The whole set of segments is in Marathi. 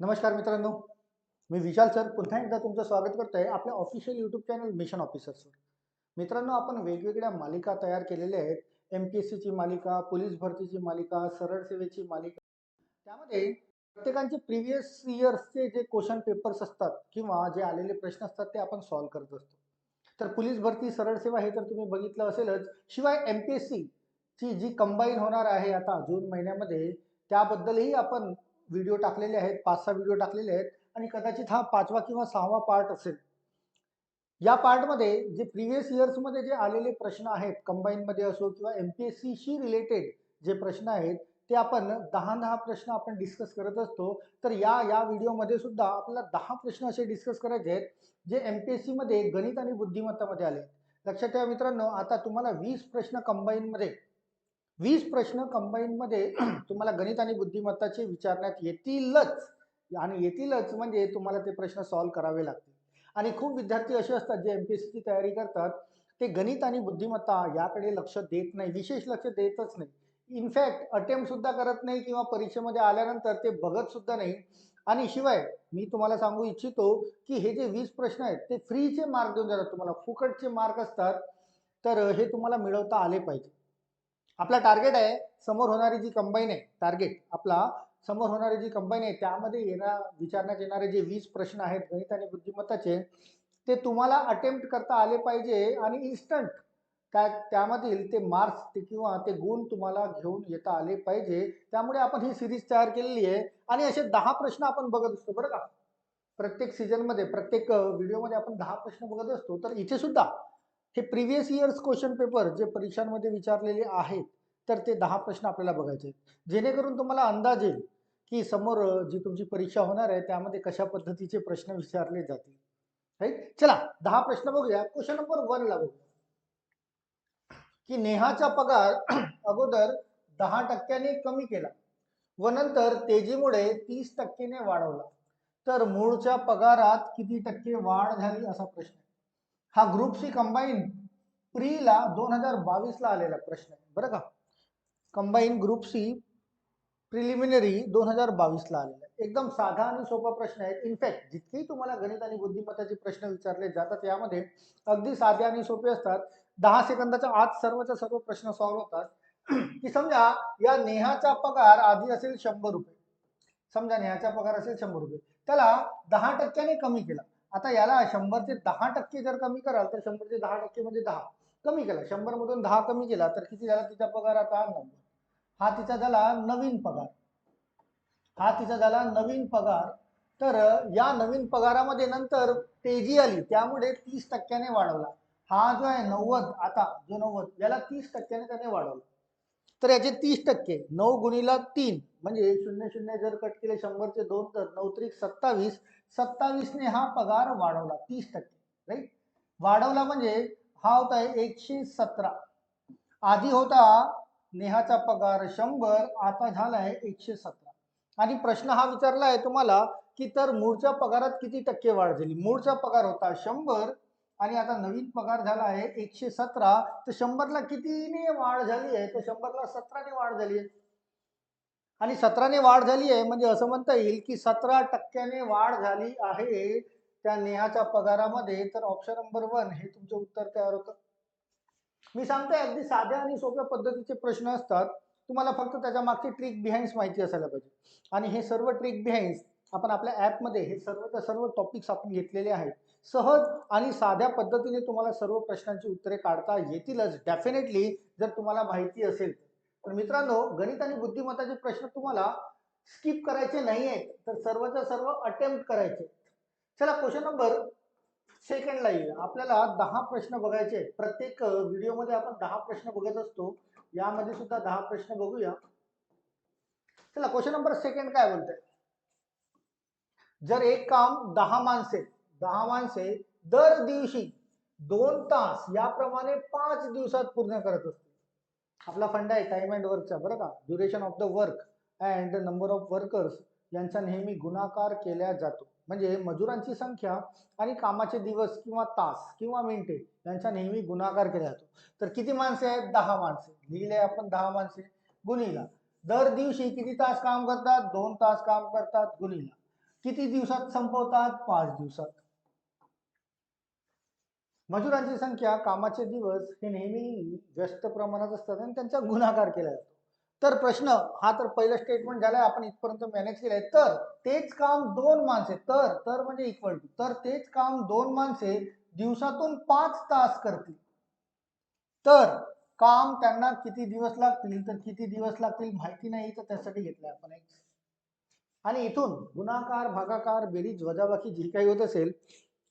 नमस्कार मित्रांनो मी विशाल सर. पुन्हा एकदा तुमचं स्वागत करतो आहे आपल्या ऑफिशियल यूट्यूब चॅनल मिशन ऑफिसर्सवर मित्रांनो आपण वेगवेगळ्या मालिका तयार केलेल्या आहेत. एम पी एस सीची मालिका पोलीस भरतीची मालिका सरळ सेवेची मालिका. त्यामध्ये प्रत्येकांचे प्रिव्हियस इयर्सचे जे क्वेश्चन पेपर्स असतात किंवा जे आलेले प्रश्न असतात ते आपण सॉल्व्ह करत असतो. तर पोलीस भरती सरळ सेवा हे तर तुम्ही बघितलं असेलच. शिवाय एम पी एस ची जी कंबाईन होणार आहे आता जून महिन्यामध्ये त्याबद्दलही आपण व्हिडिओ टाकलेले आहेत पाच सहा व्हिडिओ टाकलेले आहेत आणि कदाचित हा पाचवा किंवा सहावा पार्ट असेल. या पार्टमध्ये जे प्रिव्हियस इयर्समध्ये जे आलेले प्रश्न आहेत कंबाईनमध्ये असो किंवा एम पी एस सीशी रिलेटेड जे प्रश्न आहेत ते आपण दहा दहा प्रश्न आपण डिस्कस करत असतो. तर या या व्हिडिओमध्ये सुद्धा आपल्याला दहा प्रश्न असे डिस्कस करायचे आहेत जे एम पी एस सीमध्ये गणित आणि बुद्धिमत्तामध्ये आले लक्षात ठेवा मित्रांनो आता तुम्हाला वीस प्रश्न कंबाईनमध्ये वीस प्रश्न कंबाईनमध्ये तुम्हाला गणित आणि बुद्धिमत्ताचे विचारण्यात येतीलच. आणि येतीलच म्हणजे तुम्हाला ते प्रश्न सॉल्व्ह करावे लागतील. आणि खूप विद्यार्थी असे असतात जे एम पी एस सीची तयारी करतात. ते गणित आणि बुद्धिमत्ता याकडे लक्ष देत नाही विशेष लक्ष देतच नाही. इनफॅक्ट अटेम्प्ट सुद्धा करत नाही किंवा परीक्षेमध्ये आल्यानंतर ते बघत सुद्धा नाही. आणि शिवाय मी तुम्हाला सांगू इच्छितो की हे जे वीस प्रश्न आहेत ते फ्रीचे मार्क देऊन जातात तुम्हाला फुकटचे मार्क असतात. तर हे तुम्हाला मिळवता आले पाहिजे. आपला टार्गेट आहे समोर होणारी जी कंबाईन आहे टार्गेट आपला समोर होणारी जी कंबाईन आहे त्यामध्ये येणार विचारण्यात येणारे जे वीस प्रश्न आहेत गणित आणि बुद्धिमत्ताचे ते तुम्हाला अटेम्प्ट करता आले पाहिजे आणि इन्स्टंट त्या त्यामधील ते मार्क्स ते किंवा ते गुण तुम्हाला घेऊन येता आले पाहिजे. त्यामुळे आपण ही सिरीज तयार केलेली आहे आणि असे दहा प्रश्न आपण बघत असतो बरं का. प्रत्येक सीझनमध्ये प्रत्येक व्हिडिओमध्ये आपण दहा प्रश्न बघत असतो. तर इथे सुद्धा हे प्रिव्हियस इयर्स क्वेश्चन पेपर जे परीक्षांमध्ये विचारलेले आहेत तर ते दहा प्रश्न आपल्याला बघायचे जेणेकरून तुम्हाला अंदाज येईल की समोर जी तुमची परीक्षा होणार आहे त्यामध्ये कशा पद्धतीचे प्रश्न विचारले जातील. राईट चला दहा प्रश्न बघूया. क्वेश्चन नंबर वन ला बघूया. की नेहाचा पगार अगोदर दहा टक्क्याने कमी केला. व नंतर तेजीमुळे तीस टक्केने वाढवला. तर मूळच्या पगारात किती टक्के वाढ झाली असा प्रश्न हा ग्रुप सी कंबाईन प्रीला दोन हजार बावीसला आलेला प्रश्न आहे. बरं का? कंबाईन ग्रुप सी प्रिलिमिनरी दोन हजार बावीसला आलेला आहे. एकदम साधा आणि सोपा प्रश्न आहे. इनफॅक्ट जितकेही तुम्हाला गणित आणि बुद्धिमत्ताचे प्रश्न विचारले जातात यामध्ये अगदी साधे आणि सोपे असतात. दहा सेकंदाच्या आत सर्वच्या सर्व प्रश्न सॉल्व्ह होतात. की समजा या नेहाचा पगार आधी असेल शंभर रुपये. समजा नेहाचा पगार असेल शंभर रुपये. त्याला दहा टक्क्याने कमी केला. आता याला शंभरचे दहा टक्के जर कमी कराल तर शंभरचे दहा टक्के म्हणजे दहा. कमी केला शंभर मधून दहा कमी केला तर किती झाला तिचा पगार आता? नव्वद. हा तिचा झाला नवीन पगार. हा तिचा झाला नवीन पगार. तर या नवीन पगारामध्ये नंतर तेजी आली त्यामुळे तीस टक्क्याने वाढवला. हा जो आहे नव्वद आता जो नव्वद याला तीस टक्क्याने त्याने वाढवला. तर याचे तीस टक्के नऊ गुणीला तीन म्हणजे शून्य शून्य जर कट केले शंभरचे दोन तर नऊ त्रिक सत्तावीस सत्तावीसने हा पगार वाढवला तीस टक्के राईट वाढवला म्हणजे हा होता एकशे सतरा. आधी होता नेहाचा पगार शंभर आता झालाय एकशे सतरा. आणि प्रश्न हा विचारला आहे तुम्हाला की तर मूळच्या पगारात किती टक्के वाढ झाली? मूळचा पगार होता शंभर आणि आता नवीन पगार झाला आहे एकशे सतरा. तर शंभरला कितीने वाढ झाली आहे? तर शंभरला सतराने वाढ झाली आहे. आणि सतराने वाढ झाली आहे. म्हणजे असं म्हणता येईल की सतरा टक्क्याने वाढ झाली आहे त्या नेहाच्या पगारामध्ये. तर ऑप्शन नंबर वन हे तुमचं उत्तर तयार होतं. मी सांगतोय अगदी साध्या आणि सोप्या पद्धतीचे प्रश्न असतात. तुम्हाला फक्त त्याच्या मागची ट्रिक बिहाइंड माहिती असायला पाहिजे. आणि हे सर्व ट्रिक बिहाइंड आपण आपल्या ॲपमध्ये हे सर्व सर्व टॉपिक्स आपण घेतलेले आहेत. सहज आणि साध्या पद्धतीने तुम्हाला सर्व प्रश्नांची उत्तरे काढता येतीलच. डेफिनेटली जर तुम्हाला माहिती असेल तर मित्रांनो गणित आणि बुद्धिमत्ताचे प्रश्न तुम्हाला स्किप करायचे नाही आहेत तर सर्वच्या सर्व अटेम्प्ट करायचे. चला क्वेश्चन नंबर सेकंडला येईल आपल्याला दहा प्रश्न बघायचे आहेत. प्रत्येक व्हिडिओमध्ये आपण दहा प्रश्न बघत असतो. यामध्ये सुद्धा दहा प्रश्न बघूया. चला क्वेश्चन नंबर सेकंड काय बोलतोय? जर एक काम दहा माणसे दहा माणसे दर दिवशी दोन तास याप्रमाणे पाच दिवसात पूर्ण करत असते आपला फंड आहे टाइम अँड वर्कचा बरं का? Duration of the work and number of workers यांचा नेहमी गुणाकार केला जातो. म्हणजे मजुरांची संख्या आणि कामाचे दिवस किंवा तास किंवा मिनिटे यांचा नेहमी गुणाकार केला जातो. तर किती माणसे आहेत? दहा माणसे. लिहिले आपण दहा माणसे. गुणीला. दर दिवशी किती तास काम करतात? दोन तास काम करतात. गुन्हेला किती दिवसात संपवतात? पाच दिवसात. मजुरांची संख्या कामाचे दिवस हे नेहमी व्यस्त प्रमाणात असतात आणि त्यांचा गुणाकार केला जातो. तर प्रश्न हा तर पहिलं स्टेटमेंट झालाय आपण इथपर्यंत मॅनेज केलंय. तर तेच काम दोन माणसे तर तर म्हणजे इक्वल टू तर तेच काम दोन माणसे दिवसातून पाच तास करतील. तर काम त्यांना किती दिवस लागतील तर किती दिवस लागतील माहिती नाही तर त्यासाठी घेतलंय आपण एक. आणि इथून गुणाकार भागाकार बेरीज वजाबाकी जी काही होत असेल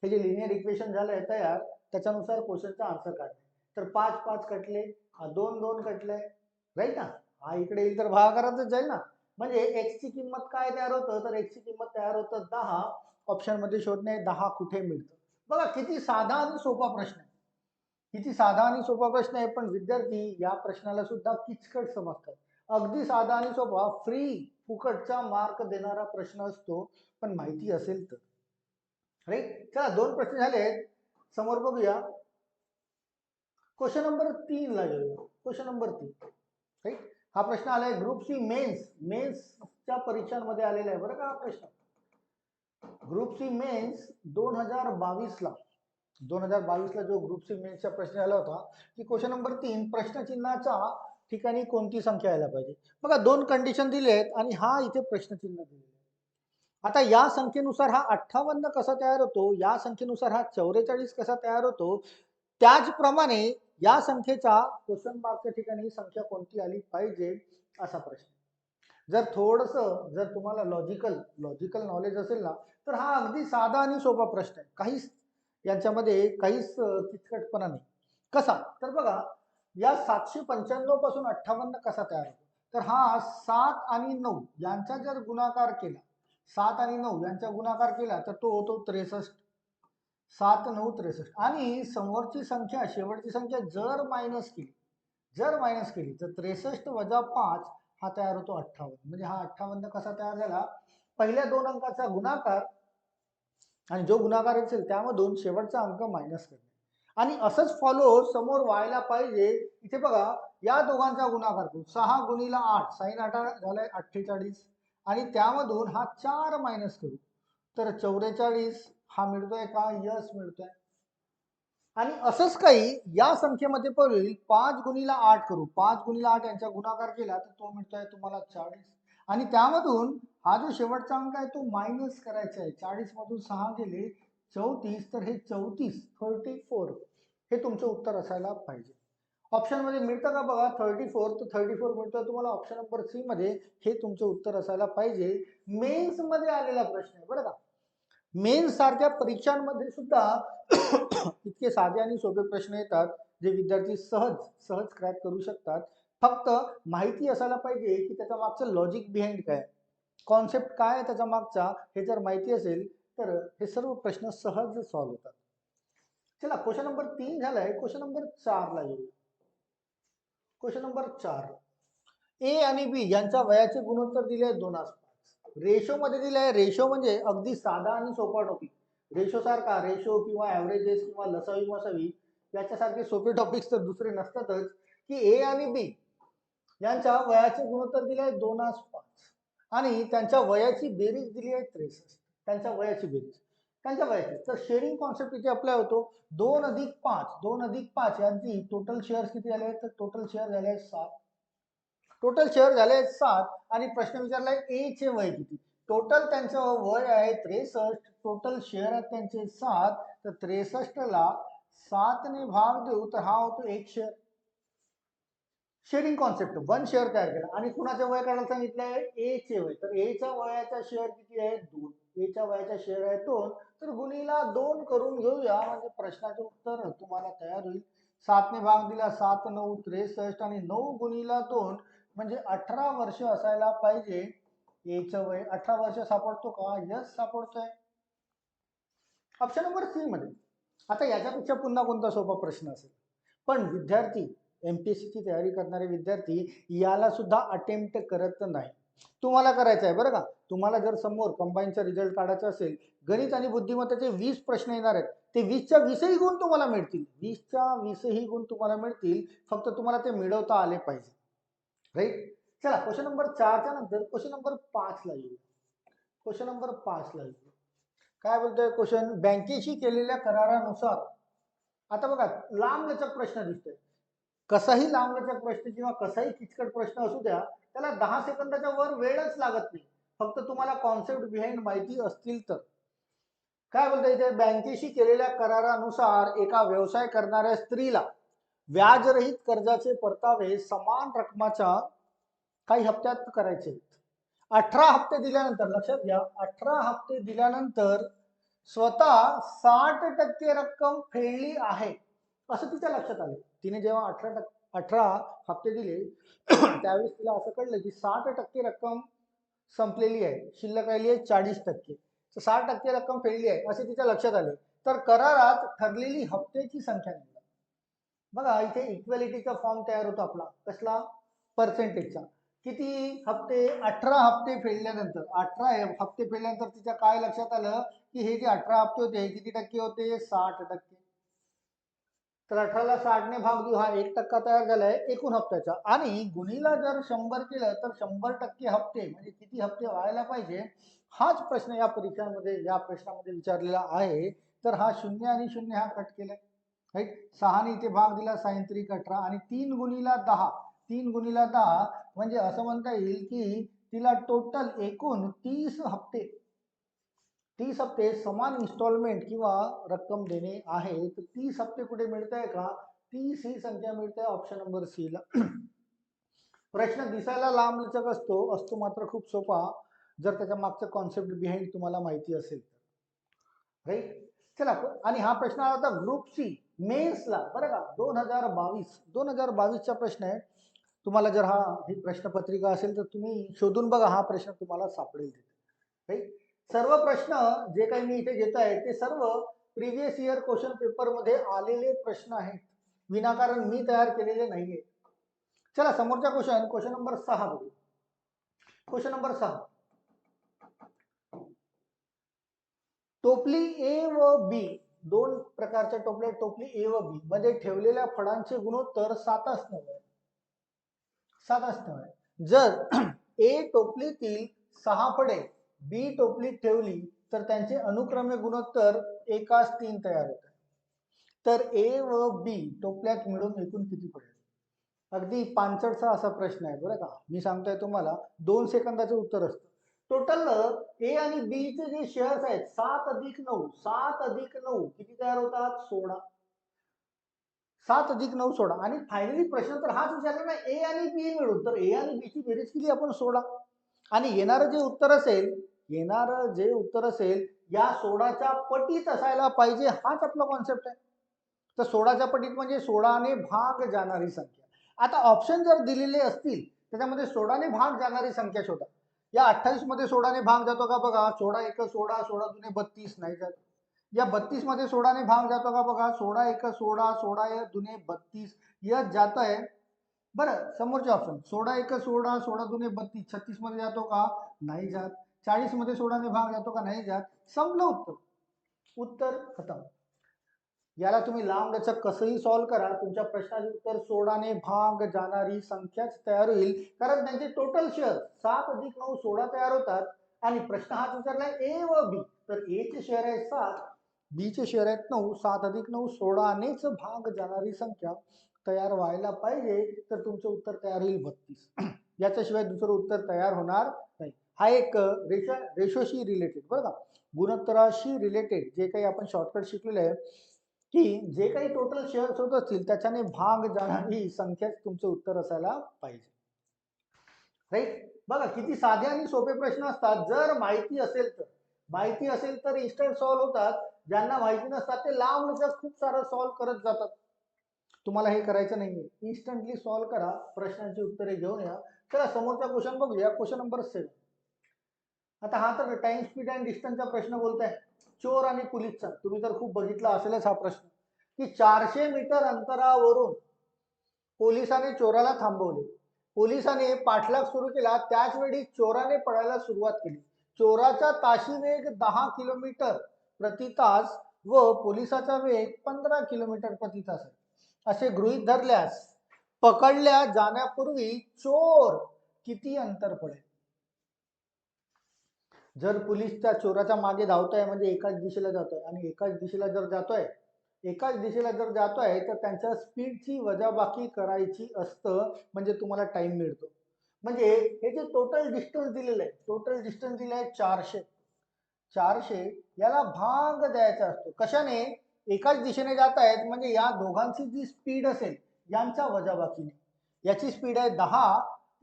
हे जे लिनियर इक्वेशन झालंय तयार त्याच्यानुसार क्वेश्चनचा आन्सर काढणे. तर पाच पाच कटले हा दोन दोन कटले राईट ना? हा इकडे येईल तर भागाकारातच जाईल ना? म्हणजे एक्सची ची किंमत काय तयार होतं? तर एक्सची ची किंमत तयार होतं दहा ऑप्शनमध्ये शोधणे दहा कुठे मिळतं? बघा किती साधा आणि सोपा प्रश्न आहे. किती साधा आणि सोपा प्रश्न आहे पण विद्यार्थी या प्रश्नाला सुद्धा किचकट समजतात. अगदी साधा आणि सोपा फ्री फुकटचा मार्क देणारा प्रश्न असतो पण माहिती असेल तर. राईट चला दोन प्रश्न झाले समोर बघूया. क्वेश्चन नंबर तीन ला येऊया क्वेश्चन नंबर तीन. राईट हा प्रश्न आलाय ग्रुप सी मेन्स मेन्सच्या परीक्षांमध्ये आलेला आहे बरं का हा प्रश्न. ग्रुप सी मेन्स दोन हजार बावीसला दोन हजार बावीसला जो ग्रुप सी मेन्सचा प्रश्न आला होता की क्वेश्चन नंबर तीन प्रश्नचिन्हाचा ठिकाणी कोणती संख्या यायला पाहिजे? बघा दोन कंडिशन दिले आहेत आणि हा इथे प्रश्नचिन्ह दिलेलं आहे. आता या संख्येनुसार हा अठ्ठावन्न कसा तयार होतो? या संख्येनुसार हा चौवेचाळीस कसा तयार होतो? त्याचप्रमाणे या संख्येचा क्वेश्चन मार्कच्या ठिकाणी संख्या कोणती आली पाहिजे असा प्रश्न. जर थोडस जर तुम्हाला लॉजिकल लॉजिकल नॉलेज असेल ना तर हा अगदी साधा आणि सोपा प्रश्न आहे. काहीच यांच्यामध्ये काहीच किचकटपणा नाही. कसा? तर बघा या सातशे पंच्याण्णवपासून अठ्ठावन्न कसा तयार होतो? तर हा सात आणि नऊ यांचा जर गुणाकार केला सात आणि नऊ यांचा गुणाकार केला तर तो होतो त्रेसष्ट. सात नऊ त्रेसष्ट. आणि समोरची संख्या शेवटची संख्या जर मायनस केली जर मायनस केली तर त्रेसष्ट वजा पाच हा तयार होतो अठ्ठावन्न. म्हणजे हा अठ्ठावन्न कसा तयार झाला? पहिल्या दोन अंकाचा गुणाकार आणि जो गुणाकार असेल त्यामधून शेवटचा अंक मायनस करणे. आणि असंच फॉलो समोर व्हायला पाहिजे. इथे बघा या दोघांचा गुणाकार करू. सहा गुणीला आठ साईन आठ झालाय अठ्ठेचाळीस. आणि त्यामधून हा चार मायनस करू. तर चौवेचाळीस हा मिळतोय का? यस मिळतोय. आणि असंच काही या संख्येमध्ये पण पाच गुणीला आठ करू. पाच गुणीला आठ यांचा गुणाकार केला तर तो मिळतोय तुम्हाला चाळीस. आणि त्यामधून हा जो शेवटचा अंक आहे तो मायनस करायचा आहे. चाळीस मधून सहा गेले चौतीस तर हे चौतीस थर्टी फोर हे तुमचं उत्तर असायला पाहिजे. ऑप्शनमध्ये मिळतं का बघा? थर्टी फोर तर थर्टी फोर मिळतं. तुम्हाला ऑप्शन नंबर सी मध्ये हे तुमचं उत्तर असायला पाहिजे. मेन्समध्ये आलेला प्रश्न आहे बरं का? मेन्स सारख्या परीक्षांमध्ये सुद्धा इतके साधे आणि सोपे प्रश्न येतात जे विद्यार्थी सहज सहज क्रॅक करू शकतात. फक्त माहिती असायला पाहिजे की त्याच्या मागचं लॉजिक बिहाइंड काय? कॉन्सेप्ट काय आहे त्याच्या मागचा? हे जर माहिती असेल तर हे सर्व प्रश्न सहज सॉल्व्ह होतात. चला क्वेश्चन नंबर तीन झालाय. क्वेश्चन नंबर चारला येऊ. क्वेश्चन नंबर चार. ए आणि बी यांच्या वयाचे गुणोत्तर दिले आहे दोन आसपास. रेशो मध्ये दिले आहे. रेशो म्हणजे अगदी साधा आणि सोपा टॉपिक रेशो सारखा रेशो किंवा ॲव्हरेजेस किंवा लसावी मसावी याच्यासारखे सोपे टॉपिक्स तर दुसरे नसतातच. की ए आणि बी यांच्या वयाचे गुणोत्तर दिले आहे दोन आसपास. आणि त्यांच्या वयाची बेरीज दिली आहे त्रेसष्ट. त्यांच्या वयाची बेरीज. त्यांच्या करायचे तर शेअरिंग कॉन्सेप्ट इथे अप्लाय होतो. दोन अधिक पाच दोन अधिक पाच यांची टोटल शेअर्स किती झाले आहेत? तर टोटल शेअर झाले आहेत सात. टोटल शेअर झाले आहेत सात आणि प्रश्न विचारलाय ए चे वय किती? टोटल त्यांचं वय आहे त्रेसष्ट. टोटल शेअर आहेत त्यांचे सात. तर त्रेसष्टला सातने भाग देऊ तर हा होतो एक share sharing concept one share तयार केला. आणि कुणाच्या वय काढायला सांगितलंय ए चे वय. तर एच्या वयाचा शेअर किती आहे? दोन. एच्या वयाचा शेअर आहे दोन. तर गुणीला दोन करून घेऊया. म्हणजे प्रश्नाचे उत्तर तुम्हाला तयार होईल. सातने भाग दिला. सात नऊ त्रेसष्ट आणि नऊ गुणीला दोन. म्हणजे अठरा वर्ष असायला पाहिजे. एचं वय. अठरा वर्ष सापडतो का? यस सापडतोय. ऑप्शन नंबर सी मध्ये. आता याच्यापेक्षा पुन्हा कोणता सोपा प्रश्न असेल? पण विद्यार्थी एम पी एस ची तयारी करणारे विद्यार्थी याला सुद्धा अटेम्प्ट करत नाही. तुम्हाला करायचं आहे बरं का? तुम्हाला जर समोर कंबाईनचा रिझल्ट काढायचा असेल गणित आणि बुद्धिमत्ताचे वीस प्रश्न येणार आहेत. ते वीसच्या वीसही गुण तुम्हाला मिळतील. वीसच्या वीसही गुण तुम्हाला मिळतील. फक्त तुम्हाला ते मिळवता आले पाहिजे. राईट चला क्वेश्चन नंबर चारच्या नंतर क्वेश्चन नंबर पाचला येऊ. क्वेश्चन नंबर पाचला येऊ. काय बोलतोय क्वेश्चन बँकेशी केलेल्या करारानुसार. आता बघा लांबलचक प्रश्न दिसतोय. कसाही लांबलचक प्रश्न किंवा कसाही किचकट प्रश्न असू द्या त्याला दहा सेकंदाच्या वर वेळच लागत नाही. फक्त तुम्हाला कॉन्सेप्ट बिहाइंड माहिती असतील तर. काय बोलतोय इथे? बँकेशी केलेल्या करारानुसार एका व्यवसाय करणाऱ्या स्त्रीला व्याजरहित कर्जाचे परतावे समान रकमाच्या काही हप्त्यात करायचे अठरा हप्ते दिल्यानंतर लक्षात घ्या अठरा हप्ते दिल्यानंतर स्वतः साठ टक्के रक्कम फेडली आहे. असं तिच्या लक्षात आलं? तिने जेव्हा अठरा टक्के अठरा हप्ते दिले त्यावेळेस तिला असं कळलं की साठ टक्के रक्कम संपलेली आहे. शिल्लक राहिली आहे चाळीस टक्के. तर साठ टक्के रक्कम फेडली आहे असे तिच्या लक्षात आले. तर करारात ठरलेली हप्त्याची संख्या निवडा. बघा इथे इक्वॅलिटीचा फॉर्म तयार होतो आपला. कसला? पर्सेंटेजचा किती हप्ते? अठरा हप्ते फेडल्यानंतर अठरा हप्ते फेडल्यानंतर तिच्या काय लक्षात आलं? की हे जे अठरा हप्ते होते हे किती टक्के होते? साठ टक्के. तर अठराला साठने भाग देऊ हा एक टक्का तयार झालाय एकूण हप्त्याचा. आणि गुणीला जर शंभर केलं तर शंभर टक्के हप्ते म्हणजे किती हप्ते व्हायला पाहिजे हाच प्रश्न या परीक्षांमध्ये या प्रश्नामध्ये विचारलेला आहे. तर हा शून्य आणि शून्य हा कट केलाय. राईट? सहाने इथे भाग दिला सायंत्रिक अठरा. आणि तीन गुणीला दहा. तीन गुणीला दहा म्हणजे असं म्हणता येईल की तिला टोटल एकूण तीस हप्ते तीस हप्ते समान इन्स्टॉलमेंट किंवा रक्कम देणे आहे तर तीस हप्ते कुठे मिळत आहे का? तीस ही संख्या मिळते ऑप्शन नंबर सी ला. प्रश्न दिसायला लांबलचक असतो असतो मात्र खूप सोपा जर त्याच्या मागचं कॉन्सेप्ट बिहाइंड तुम्हाला माहिती असेल तर. राईट चला आणि हा प्रश्न आला होता ग्रुप सी मेन्सला बरं का दोन हजार बावीस दोन हजार बावीसचा प्रश्न आहे. तुम्हाला जर हा ही प्रश्नपत्रिका असेल तर तुम्ही शोधून बघा हा प्रश्न तुम्हाला सापडेल तिथे. राईट सर्व प्रश्न जे काही मी इथे घेत आहे ते सर्व प्रिव्हियस इयर क्वेश्चन पेपरमध्ये आलेले प्रश्न आहेत. विनाकारण मी तयार केलेले नाहीये. चला समोरचा क्वेश्चन क्वेश्चन नंबर सहा बघू. क्वेश्चन नंबर सहा. टोपली ए व बी दोन प्रकारच्या टोपल्या टोपली ए व बी. मध्ये ठेवलेल्या फळांचे गुणोत्तर सात असणार. सात असणार. जर ए टोपलीतील सहा फळे बी टोपलीत ठेवली तर त्यांचे अनुक्रमे गुणोत्तर एकाच तीन तयार होतात. तर ए व बी टोपल्यात मिळून एकूण किती पडेल? अगदी पानसटचा असा प्रश्न आहे बरं का. मी सांगतोय तुम्हाला दोन सेकंदाचं उत्तर असतं. टोटल ए आणि बीचे जे शेअर्स आहेत सात अधिक नऊ सात अधिक नऊ किती तयार होतात? सोळा. सात अधिक नऊ सोळा. आणि फायनली प्रश्न तर हाच विचारला ना ए आणि बी मिळून तर ए आणि बी ची बेरीज केली आपण सोळा. आणि येणारं जे उत्तर असेल येणारं जे उत्तर असेल या सोडाच्या पटीत असायला पाहिजे हाच आपला कॉन्सेप्ट आहे. तर सोळाच्या पटीत म्हणजे सोळाने भाग जाणारी संख्या. आता ऑप्शन जर दिलेले असतील त्याच्यामध्ये सोळाने भाग जाणारी संख्या शोधा. या अठ्ठावीसमध्ये सोळाने भाग जातो का बघा? सोळा एक सोळा सोळा दुने बत्तीस नाही जात या बत्तीसमध्ये सोळाने भाग जातो का बघा? सोळा एक सोळा सोळा एक दुने बत्तीस. यच जात आहे बरं समोरचे ऑप्शन सोळा एक सोळा सोळा दुने बत्तीस. छत्तीसमध्ये जातो का? नाही जात. चाळीसमध्ये सोळाने भाग जातो का नाही जात? संपलं उत्तर. उत्तर खतम. याला तुम्ही लांब कसंही सॉल्व्ह करा तुमच्या प्रश्नाचे उत्तर सोळाने भाग जाणारी संख्याच तयार होईल. कारण त्यांचे टोटल शेअर सात अधिक नऊ सोळा तयार होतात. आणि प्रश्न हाच विचारला ए व बी? तर ए चे शेअर आहे सात बी चे शेअर आहेत नऊ सात अधिक नऊ सोळानेच भाग जाणारी संख्या तयार व्हायला पाहिजे. तर तुमचं उत्तर तयार होईल बत्तीस. याच्याशिवाय दुसरं उत्तर तयार होणार नाही. हा एक रेशा रेशोशी रिलेटेड बरं का? गुणोत्तराशी रिलेटेड जे काही आपण शॉर्टकट शिकलेलं आहे की जे काही टोटल शेअर्स होत असतील त्याच्याने भाग जाणारी संख्याच तुमचं उत्तर असायला पाहिजे. राईट बघा किती साधे आणि सोपे प्रश्न असतात. जर माहिती असेल तर. माहिती असेल तर इन्स्टंट सॉल्व्ह होतात. ज्यांना माहिती नसतात ते लांब लचक खूप सारं सॉल्व्ह करत जातात. तुम्हाला हे करायचं नाहीये. इन्स्टंटली सॉल्व्ह करा. प्रश्नांची उत्तरे घेऊन या. चला समोरचा क्वेश्चन बघूया. क्वेश्चन नंबर सेवन आता हा तर टाइम स्पीड अँड डिस्टन्सचा प्रश्न बोलताय. चोर आणि पोलीसचा. तुम्ही तर खूप बघितला असेलच हा प्रश्न. की चारशे मीटर अंतरावरून पोलिसाने चोराला थांबवले. पोलिसाने पाठलाग सुरू केला. त्याच वेळी चोराने पळायला सुरुवात केली. चोराचा ताशी वेग दहा किलोमीटर प्रति तास व पोलिसाचा वेग पंधरा किलोमीटर प्रति तास. आहे असे गृहीत धरल्यास पकडल्या जाण्यापूर्वी चोर किती अंतर पडेल? जर पोलीस त्या चोराच्या मागे धावतोय म्हणजे एकाच दिशेला जातोय आणि एकाच दिशेला जर जातोय एकाच दिशेला जर जातोय तर त्यांच्या स्पीडची वजाबाकी करायची असतं म्हणजे तुम्हाला टाइम मिळतो. म्हणजे हे जे टोटल डिस्टन्स दिलेलं आहे टोटल डिस्टन्स दिलं आहे चारशे. चारशे याला भाग द्यायचा असतो. कशाने? एकाच दिशेने जात आहेत म्हणजे या दोघांची जी स्पीड असेल यांच्या वजाबाकीने. याची स्पीड आहे दहा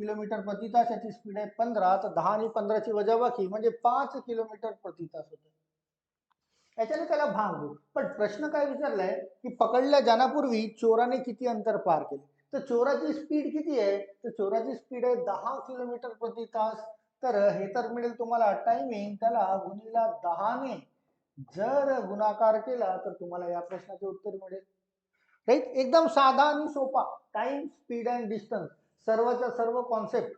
किलोमीटर प्रति तास याची स्पीड आहे. पंधरा तर दहा आणि पंधराची वजाबाकी म्हणजे पाच किलोमीटर प्रति तास होते. याच्याने त्याला भाग देऊ. पण प्रश्न काय विचारलाय की पकडल्या जाण्यापूर्वी चोराने किती अंतर पार केले? तर चोराची स्पीड किती आहे? तर चोराची स्पीड आहे दहा किलोमीटर प्रति तास. तर हे तर मिळेल तुम्हाला टायमिंग त्याला गुणीला दहाने जर गुणाकार केला तर तुम्हाला या प्रश्नाचे उत्तर मिळेल. राईट एकदम साधा आणि सोपा. टाइम स्पीड अँड डिस्टन्स सर्वच्या सर्व कॉन्सेप्ट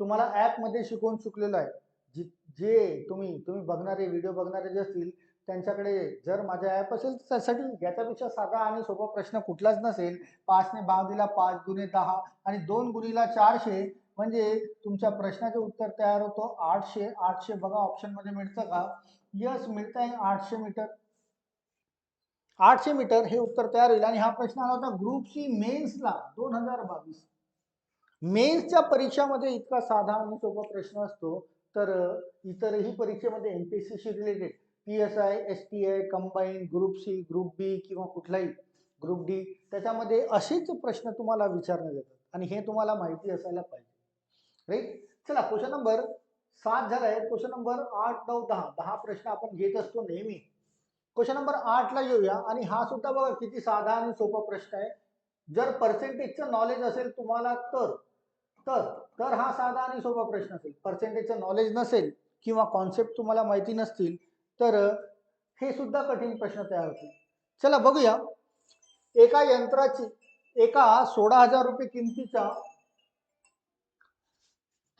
तुम्हाला ॲपमध्ये शिकवून चुकलेलं आहे. जी जे तुम्ही तुम्ही बघणारे व्हिडिओ बघणारे जे असतील त्यांच्याकडे जर माझा ॲप असेल तर त्यासाठी याच्यापेक्षा साधा आणि सोपा प्रश्न कुठलाच नसेल. पाचने भाग दिला पाच गुणे दहा आणि दोन गुणीला चारशे. म्हणजे तुमच्या प्रश्नाचे उत्तर तयार होतो. आठशे आठशे बघा ऑप्शनमध्ये मिळतं का? यस मिळतं आहे आठशे मीटर आठशे मीटर हे उत्तर तयार होईल. आणि हा प्रश्न आला होता ग्रुप सी मेन्सला दोन हजार बावीस. मेन्सच्या परीक्षामध्ये इतका साधा आणि सोपा प्रश्न असतो तर इतरही परीक्षेमध्ये M P S सीशी related P S I S T I combine group C group B किंवा कुठलाही ग्रुप डी त्याच्यामध्ये असेच प्रश्न तुम्हाला विचारण्यात येतात आणि हे तुम्हाला माहिती असायला पाहिजे. राईट चला क्वेश्चन नंबर सात झाला आहे. क्वेश्चन नंबर आठ नऊ दहा. दहा प्रश्न आपण घेत असतो नेहमी. क्वेश्चन नंबर आठला येऊया आणि हा सुद्धा बघा किती साधा आणि सोपा प्रश्न आहे. जर पर्सेंटेजचं नॉलेज असेल तुम्हाला तर. तर तर हा साधा आणि सोपा प्रश्न असेल. पर्सेंटेजचं नॉलेज नसेल किंवा कॉन्सेप्ट तुम्हाला माहिती नसतील तर हे सुद्धा कठीण प्रश्न तयार होतील. चला बघूया. एका यंत्राची एका सोळा हजार रुपये किमतीच्या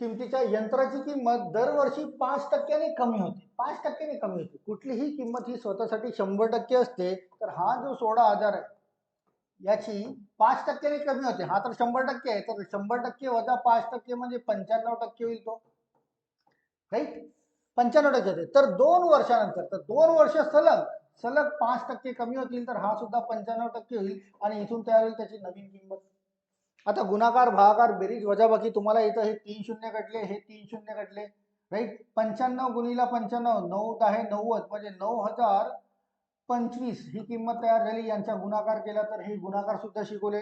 किमतीच्या यंत्राची किंमत दरवर्षी पाच टक्क्याने कमी होते. पाच टक्क्याने कमी होते. कुठलीही किंमत ही स्वतःसाठी शंभर टक्के असते तर हा जो सोळा हजार आहे याची पाच टक्क्याने कमी होते. हा तर शंभर टक्के आहे. तर शंभर टक्के वजा पाच टक्के म्हणजे पंच्याण्णव टक्के होईल तो. राईट? पंच्याण्णव टक्के होते. तर दोन वर्षानंतर तर दोन वर्ष सलग सलग पाच टक्के कमी होतील तर हा सुद्धा पंच्याण्णव टक्के होईल आणि इथून तयार होईल त्याची नवीन किंमत. आता गुणाकार भागाकार बेरीज वजाबाकी तुम्हाला इथं हे तीन शून्य कटले हे तीन शून्य कटले राईट? पंच्याण्णव गुणीला पंच्याण्णव नऊ दहा नव्वद म्हणजे नऊ हजार पंचवीस ही किंमत तयार झाली. यांचा गुणाकार केला तर हे गुणाकार सुद्धा शिकवले.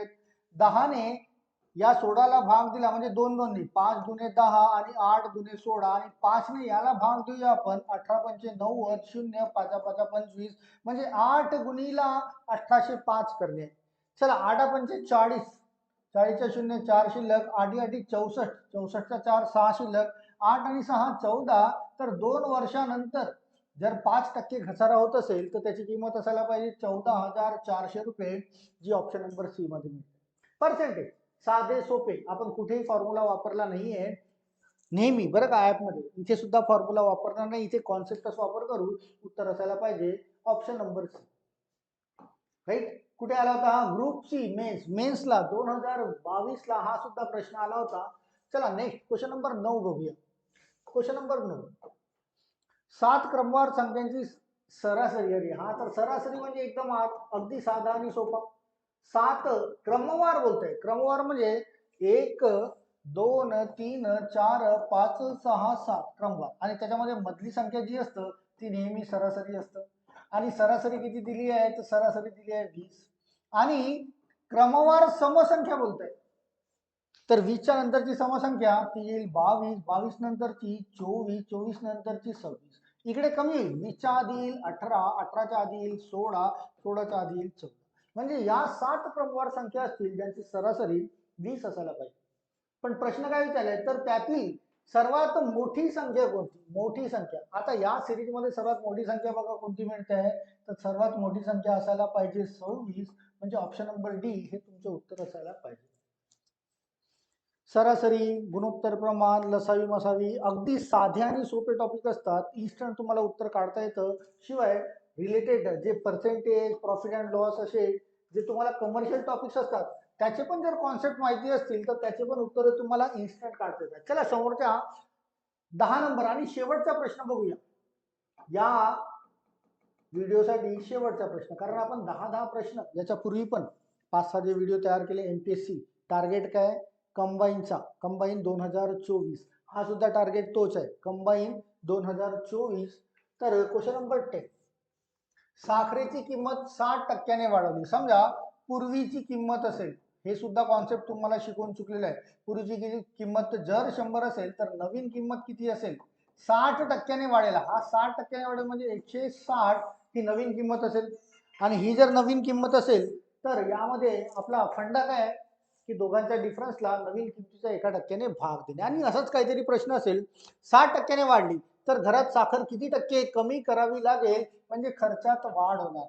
दहाने या सोळाला भाग दिला म्हणजे दोन दोन पाच दुने दहा आणि आठ दुने सोळा आणि पाचने याला भाग देऊया आपण. अठरा पंचे नव्वद शून्य पाचा पाचा पंचवीस म्हणजे आठ गुणीला अठराशे पाच करणे. चला आठा पंचे चाळीस. चाळीसच्या शून्य चार शिल्लक आठी आठी चौसष्ट. चौसष्टचा चार सहा शिल्लक आठ आणि सहा चौदा. तर दोन वर्षानंतर जर पाच टक्के घसारा तर त्याची किंमत असायला पाहिजे चौदा हज़ार चारशे रुपये, जी ऑप्शन नंबर सी मध्ये मिळते. पर्सेंटेज साधे, सोपे. आपण कुठेही फॉर्म्युला वापरला नाहीये. नेहमी, बरं का ॲपमध्ये इथे सुद्धा फॉर्म्युला वापरणार नाही. इथे कॉन्सेप्टच वापर करू उत्तर पाहिजे. ऑप्शन नंबर सी राईट कुठे आला होता हा? ग्रुप सी मेन्स मेन्सला दोन हज़ार बावीसला हा सुद्धा प्रश्न आला होता. चला नेक्स्ट क्वेश्चन नंबर नऊ बघूया. क्वेश्चन नंबर नऊ. सात क्रमवार संख्यांची सरासरी अरे हा तर सरासरी म्हणजे एकदम आत अगदी साधा आणि सोपा. सात क्रमवार बोलतोय. क्रमवार म्हणजे एक दोन तीन चार पाच सहा सात क्रमवार. आणि त्याच्यामध्ये मधली संख्या जी असतं ती नेहमी सरासरी असतं. आणि सरासरी किती दिली आहे? तर सरासरी दिली आहे वीस. आणि क्रमवार समसंख्या बोलतोय. तर वीसच्या नंतरची समसंख्या ती येईल बावीस बावीस नंतरची चोवीस चोवीस नंतरची सव्वीस. इकडे कमी येईल वीसच्या आधी येईल अठरा अठराच्या आधी येईल सोळा सोळाच्या आधी येईल चौदा. म्हणजे या सात क्रमवार संख्या असतील ज्यांची सरासरी वीस असायला पाहिजे. पण प्रश्न काय विचारलाय? तर त्यातील सर्वात मोठी संख्या कोणती? मोठी संख्या. आता या सिरीजमध्ये सर्वात मोठी संख्या बघा कोणती मिळते. आहे तर सर्वात मोठी संख्या असायला पाहिजे सव्वीस. म्हणजे ऑप्शन नंबर डी हे तुमचं उत्तर असायला पाहिजे. सरासरी गुणोत्तर प्रमाण लसावी मसावी अगदी साधे आणि सोपे टॉपिक असतात. इन्स्टंट तुम्हाला उत्तर काढता येतं. शिवाय रिलेटेड जे पर्सेंटेज प्रॉफिट अँड लॉस असे जे तुम्हाला कमर्शियल टॉपिक्स असतात त्याचे पण जर कॉन्सेप्ट माहिती असतील तर त्याचे पण उत्तर तुम्हाला इन्स्टंट काढता येतात. चला समोरच्या दहा नंबर आणि शेवटचा प्रश्न बघूया. या व्हिडिओसाठी शेवटचा प्रश्न कारण आपण दहा दहा प्रश्न याच्या पूर्वी पण पाच सहा जे व्हिडिओ तयार केले M P S C target काय? कंबाईनचा कंबाईन दोन हजार चोवीस. हा सुद्धा टार्गेट तोच आहे. कंबाईन दोन हजार चोवीस. तर क्वेश्चन नंबर टेन साखरेची किंमत साठ टक्क्याने वाढवली. समजा पूर्वीची किंमत असेल हे सुद्धा कॉन्सेप्ट तुम्हाला शिकवून चुकलेलं आहे. पूर्वीची किंमत जर शंभर असेल तर नवीन किंमत किती असेल? साठ टक्क्याने वाढेल. हा साठ टक्क्याने वाढेल म्हणजे एकशे साठ ही नवीन किंमत असेल. आणि ही जर नवीन किंमत असेल तर यामध्ये आपला फंडा काय आहे? की दोघांच्या डिफरन्सला नवीन किमतीचा एका टक्क्याने भाग देणे. आणि असंच काहीतरी प्रश्न असेल साठ टक्क्याने वाढली तर घरात साखर किती टक्के कमी करावी लागेल? म्हणजे खर्चात वाढ होणार.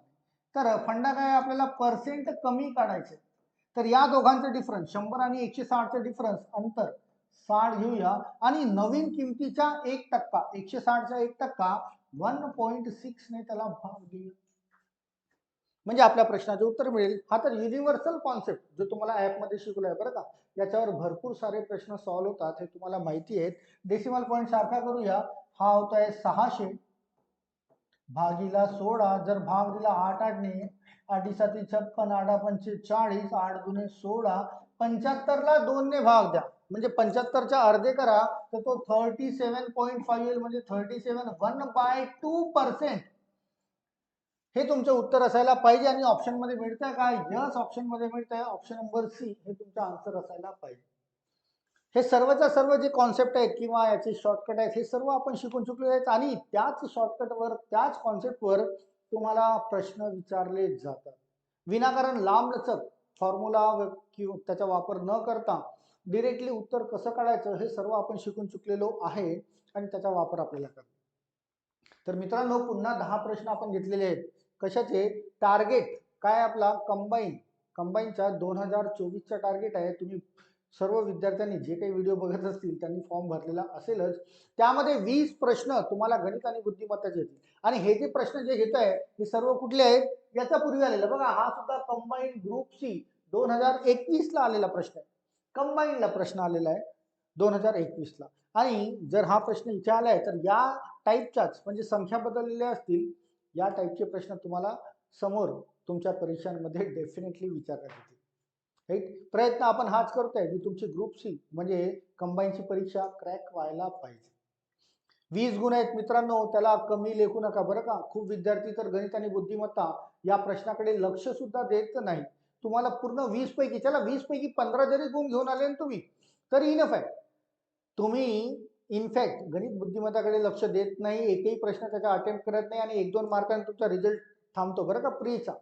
तर फंडा काय आपल्याला पर्सेंट कमी काढायचे? तर या दोघांचं डिफरन्स शंभर आणि एकशे साठचं डिफरन्स अंतर साठ घेऊया. आणि नवीन किमतीच्या एक टक्का एकशे साठचा एक टक्का वन पॉईंट सिक्सने त्याला भाग देऊया. म्हणजे आपल्या प्रश्नाचे उत्तर मिळेल. हा तर युनिव्हर्सल कॉन्सेप्ट जो तुम्हाला ॲपमध्ये शिकवला आहे बरं का. याच्यावर भरपूर सारे प्रश्न सॉल्व्ह होतात हे तुम्हाला माहिती आहेत. डेसिमल पॉईंट सारखा करूया. हा होत आहे सहाशे. भागीला सोळा. जर भाग दिला आठ आठने आठी साती छप्पन आठा पंचे चाळीस आठ दुने सोळा पंच्याहत्तरला दोनने भाग द्या. म्हणजे पंच्याहत्तरच्या अर्धे करा तर तो थर्टी सेवन पॉईंट फाईव्ह येईल. म्हणजे thirty seven one by two percent हे तुमचं उत्तर असायला पाहिजे आणि ऑप्शनमध्ये मिळतंय का? यस ऑप्शनमध्ये मिळतंय. ऑप्शन नंबर सी हे तुमचं आन्सर असायला पाहिजे. हे सर्वच्या सर्व जे कॉन्सेप्ट आहेत किंवा याचे शॉर्टकट आहेत हे सर्व आपण शिकून चुकले आहेत आणि त्याच शॉर्टकटवर त्याच कॉन्सेप्टवर तुम्हाला प्रश्न विचारले जातात. विनाकारण लांबलचक फॉर्म्युला किंवा त्याचा वापर न करता डिरेक्टली उत्तर कसं काढायचं हे सर्व आपण शिकून चुकलेलो आहे आणि त्याचा वापर आपल्याला करतो. तर मित्रांनो पुन्हा दहा प्रश्न आपण घेतलेले आहेत. कशाचे? टार्गेट. काय आपला? कंबाईन. कंबाईनचा दोन हजार चोवीसचा टार्गेट आहे. तुम्ही सर्व विद्यार्थ्यांनी जे काही व्हिडिओ बघत असतील त्यांनी फॉर्म भरलेला असेलच. त्यामध्ये वीस प्रश्न तुम्हाला गणित आणि बुद्धिमत्ताचे येतील. आणि हे जे प्रश्न जे घेत आहे हे सर्व कुठले आहेत? याचा पूर्वी आलेला. बघा हा सुद्धा कंबाईन ग्रुप सी. दोन हजार एकवीसला आलेला प्रश्न आहे. कंबाईनला प्रश्न आलेला आहे. दोन हजार एकवीसला. आणि जर हा प्रश्न इथे आलाय आहे तर या टाईपच्याच म्हणजे संख्या बदललेल्या असतील या टाईपचे प्रश्न तुम्हाला समोर तुमच्या परीक्षांमध्ये डेफिनेटली विचारण्यात येतील. राईट प्रयत्न आपण हाच करतोय की तुमची ग्रुप सी म्हणजे कंबाईनची परीक्षा क्रॅक व्हायला पाहिजे. वीस गुण आहेत मित्रांनो त्याला कमी लेखू नका बरं का. खूप विद्यार्थी तर गणित आणि बुद्धिमत्ता या प्रश्नाकडे लक्ष सुद्धा देत नाही तुम्हाला पूर्ण वीस पैकी त्याला वीस पैकी पंधरा जरी गुण घेऊन आले ना तुम्ही तरी इनफ आहे. तुम्ही इनफॅक्ट गणित बुद्धिमत्ताकडे लक्ष देत नाही एकही प्रश्न त्याचा अटेम्प्ट करत नाही आणि एक दोन मार्कांनी तुमचा रिझल्ट थांबतो बरं का? प्रीचा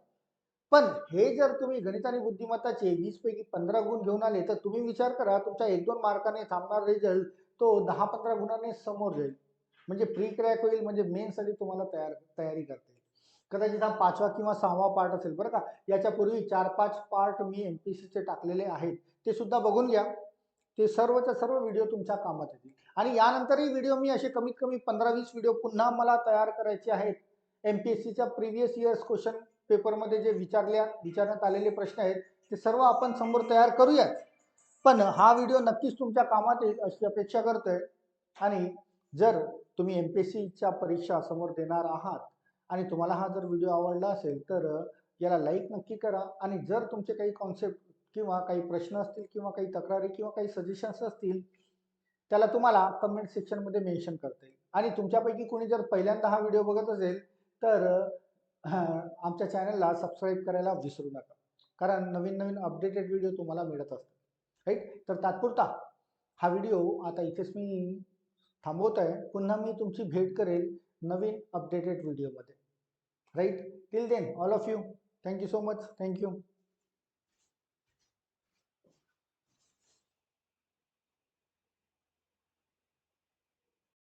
पण हे जर तुम्ही गणित आणि बुद्धिमत्ताचे वीस पैकी पंधरा गुण घेऊन आले तर तुम्ही विचार करा तुमचा एक दोन मार्काने थांबणार रिझल्ट तो दहा पंधरा गुणाने समोर जाईल. म्हणजे प्री क्रॅक होईल म्हणजे मेनसाठी तुम्हाला तयार तयारी करता येईल. कदाचित हा पाचवा किंवा सहावा पार्ट असेल बरं का? याच्यापूर्वी चार पाच पार्ट मी एम पी सीचे टाकलेले आहेत. ते सुद्धा बघून घ्या. ते सर्वच्या सर्व व्हिडिओ तुमच्या कामात येतील. आणि यानंतरही व्हिडिओ मी असे कमीत कमी पंधरा वीस व्हिडिओ पुन्हा मला तयार करायचे आहेत. एम पी एस सीच्या प्रिव्हियस इयर्स क्वेश्चन पेपरमध्ये जे विचारल्या विचारण्यात आलेले प्रश्न आहेत ते सर्व आपण समोर तयार करूयाच पण हा व्हिडिओ नक्कीच तुमच्या कामात येईल अशी अपेक्षा करतोय. आणि जर तुम्ही एम पी एस सीच्या परीक्षा समोर देणार आहात आणि तुम्हाला हा जर व्हिडिओ आवडला असेल तर याला लाईक नक्की करा. आणि जर तुमचे काही कॉन्सेप्ट किंवा काही प्रश्न असतील किंवा काही तक्रारी किंवा काही सजेशन्स असतील त्याला तुम्हाला कमेंट सेक्शनमध्ये मेन्शन करता येईल. आणि तुमच्यापैकी कोणी जर पहिल्यांदा हा व्हिडिओ बघत असेल तर आमच्या चॅनलला सबस्क्राईब करायला विसरू नका. कारण नवीन नवीन अपडेटेड व्हिडिओ तुम्हाला मिळत असतात. राईट तर तात्पुरता हा व्हिडिओ आता इथेच मी थांबवत आहे पुन्हा मी तुमची भेट करेल नवीन अपडेटेड व्हिडिओमध्ये right till then all of you thank you so much thank you